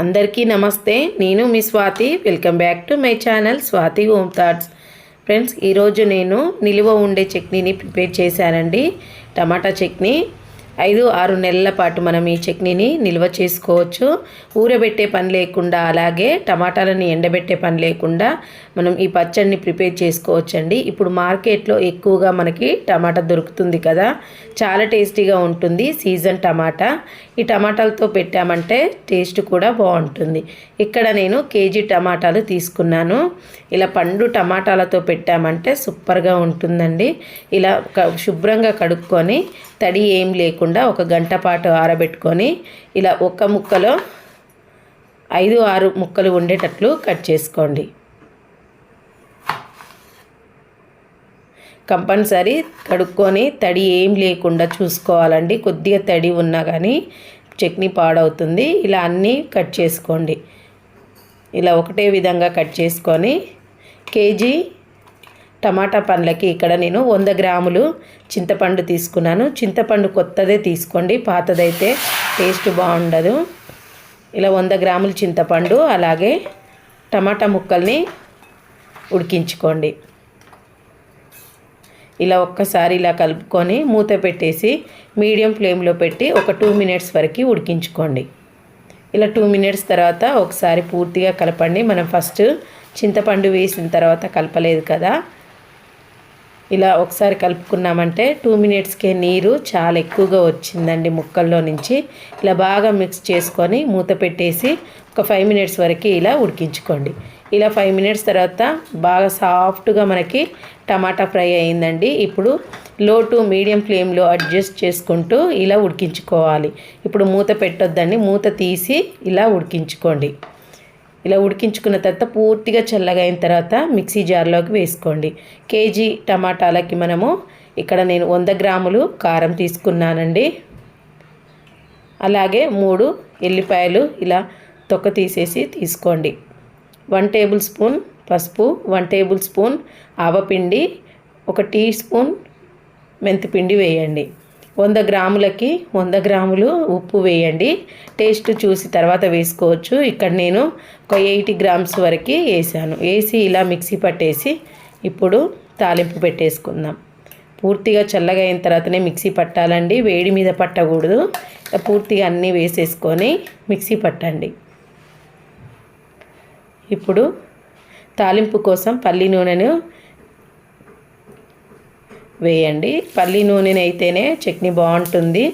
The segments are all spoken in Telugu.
అందరికీ నమస్తే. నేను మీ Swathi. Welcome back to my channel Swathi home thoughts. Friends ఈరోజు నేను నిలువ ఉండే చట్నీని ప్రిపేర్ చేశానండి. టమాటా చట్నీ. ఐదు ఆరు నెలల పాటు మనం ఈ చట్నీని నిల్వ చేసుకోవచ్చు. ఊరబెట్టే పని లేకుండా అలాగే టమాటాలని ఎండబెట్టే పని లేకుండా మనం ఈ పచ్చడిని ప్రిపేర్ చేసుకోవచ్చండి. ఇప్పుడు మార్కెట్లో ఎక్కువగా మనకి టమాటా దొరుకుతుంది కదా. చాలా టేస్టీగా ఉంటుంది సీజన్ టమాటా. ఈ టమాటాలతో పెట్టామంటే టేస్ట్ కూడా బాగుంటుంది. ఇక్కడ నేను కేజీ టమాటాలు తీసుకున్నాను. ఇలా పండు టమాటాలతో పెట్టామంటే సూపర్గా ఉంటుందండి. ఇలా శుభ్రంగా కడుక్కొని తడి ఏం లేకుండా ఒక గంట పాటు ఆరబెట్టుకొని ఇలా ఒక్క ముక్కలో ఐదు ఆరు ముక్కలు ఉండేటట్లు కట్ చేసుకోండి. కంపల్సరీ కడుక్కొని తడి ఏం లేకుండా చూసుకోవాలండి. కొద్దిగా తడి ఉన్నా కానీ చట్నీ పాడవుతుంది. ఇలా అన్నీ కట్ చేసుకోండి. ఇలా ఒకటే విధంగా కట్ చేసుకొని కేజీ టమాటా పండ్లకి ఇక్కడ నేను వంద గ్రాములు చింతపండు తీసుకున్నాను. చింతపండు కొత్తదే తీసుకోండి పాతదైతే టేస్ట్ బాగుండదు. ఇలా వంద గ్రాములు చింతపండు అలాగే టమాటా ముక్కల్ని ఉడికించుకోండి. ఇలా ఒక్కసారి ఇలా కలుపుకొని మూత పెట్టేసి మీడియం ఫ్లేమ్లో పెట్టి ఒక టూ మినిట్స్ వరకు ఉడికించుకోండి. ఇలా టూ మినిట్స్ తర్వాత ఒకసారి పూర్తిగా కలపండి. మనం ఫస్ట్ చింతపండు వేసిన తర్వాత కలపలేదు కదా ఇలా ఒకసారి కలుపుకున్నామంటే టూ మినిట్స్కే నీరు చాలా ఎక్కువగా వచ్చిందండి ముక్కల్లో నుంచి. ఇలా బాగా మిక్స్ చేసుకొని మూత పెట్టేసి ఒక ఫైవ్ మినిట్స్ వరకు ఇలా ఉడికించుకోండి. ఇలా ఫైవ్ మినిట్స్ తర్వాత బాగా సాఫ్ట్గా మనకి టమాటా ఫ్రై అయిందండి. ఇప్పుడు లో టు మీడియం ఫ్లేమ్లో అడ్జస్ట్ చేసుకుంటూ ఇలా ఉడికించుకోవాలి. ఇప్పుడు మూత పెట్టొద్దండి. మూత తీసి ఇలా ఉడికించుకోండి. ఇలా ఉడికించుకున్న తర్వాత పూర్తిగా చల్లగా అయిన తర్వాత మిక్సీ జార్లోకి వేసుకోండి. కేజీ టమాటాలకి మనము ఇక్కడ నేను వంద గ్రాములు కారం తీసుకున్నానండి. అలాగే మూడు ఎల్లిపాయలు ఇలా తొక్క తీసేసి తీసుకోండి. వన్ టేబుల్ స్పూన్ పసుపు వన్ టేబుల్ స్పూన్ ఆవపిండి ఒక టీ స్పూన్ మెంతిపిండి వేయండి. వంద గ్రాములకి వంద గ్రాములు ఉప్పు వేయండి. టేస్ట్ చూసి తర్వాత వేసుకోవచ్చు. ఇక్కడ నేను ఒక ఎయిటీ గ్రామ్స్ వరకు వేసాను. వేసి ఇలా మిక్సీ పట్టేసి ఇప్పుడు తాలింపు పెట్టేసుకుందాం. పూర్తిగా చల్లగా అయిన తర్వాతనే మిక్సీ పట్టాలండి. వేడి మీద పట్టకూడదు. పూర్తిగా అన్నీ వేసేసుకొని మిక్సీ పట్టండి. ఇప్పుడు తాలింపు కోసం పల్లి నూనెను వేయండి. పల్లి నూనెనైతేనే అయితేనే చట్నీ బాగుంటుంది.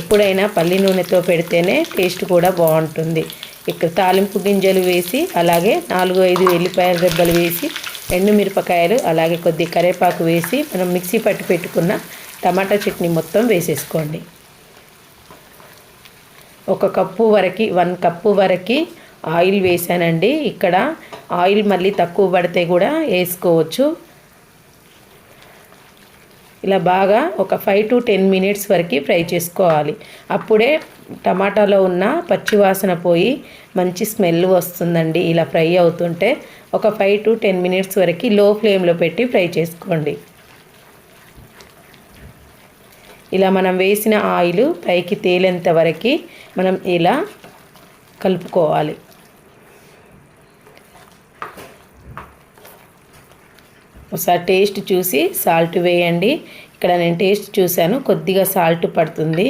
ఎప్పుడైనా పల్లి నూనెతో పెడితేనే టేస్ట్ కూడా బాగుంటుంది. ఇక్కడ తాలింపు గింజలు వేసి అలాగే నాలుగు ఐదు ఎల్లిపాయల దెబ్బలు వేసి ఎండు మిరపకాయలు అలాగే కొద్ది కరివేపాకు వేసి మనం మిక్సీ పట్టి పెట్టుకున్న టమాటా చట్నీ మొత్తం వేసేసుకోండి. ఒక కప్పు వరకు వన్ కప్పు వరకు ఆయిల్ వేసానండి. ఇక్కడ ఆయిల్ మళ్ళీ తక్కువ పడితే కూడా వేసుకోవచ్చు. ఇలా బాగా ఒక ఫైవ్ టు టెన్ మినిట్స్ వరకు ఫ్రై చేసుకోవాలి. అప్పుడే టమాటాలో ఉన్న పచ్చివాసన పోయి మంచి స్మెల్ వస్తుందండి. ఇలా ఫ్రై అవుతుంటే ఒక ఫైవ్ టు టెన్ మినిట్స్ వరకు లో ఫ్లేమ్లో పెట్టి ఫ్రై చేసుకోండి. ఇలా మనం వేసిన ఆయిల్ పైకి తేలేంత వరకు మనం ఇలా కలుపుకోవాలి. ఒకసారి టేస్ట్ చూసి సాల్ట్ వేయండి. ఇక్కడ నేను టేస్ట్ చూశాను కొద్దిగా సాల్ట్ పడుతుంది.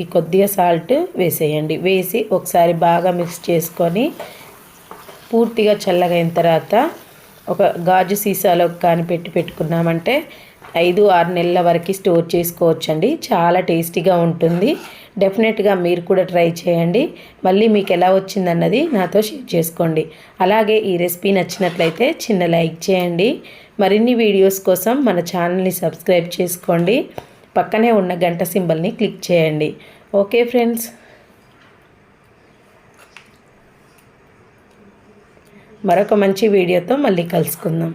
ఈ కొద్దిగా సాల్ట్ వేసేయండి. వేసి ఒకసారి బాగా మిక్స్ చేసుకొని పూర్తిగా చల్లగైన తర్వాత ఒక గాజు సీసాలో కానీ పెట్టి పెట్టుకున్నామంటే ఐదు ఆరు నెలల వరకు స్టోర్ చేసుకోవచ్చండి. చాలా టేస్టీగా ఉంటుంది. డెఫినెట్గా మీరు కూడా ట్రై చేయండి. మళ్ళీ మీకు ఎలా వచ్చిందన్నది నాతో షేర్ చేసుకోండి. అలాగే ఈ రెసిపీ నచ్చినట్లయితే చిన్న లైక్ చేయండి. మరిన్ని వీడియోస్ కోసం మన ఛానల్ని సబ్స్క్రైబ్ చేసుకోండి. పక్కనే ఉన్న గంట సింబల్ని క్లిక్ చేయండి. Okay friends. మరొక మంచి వీడియోతో మళ్ళీ కలుసుకుందాం.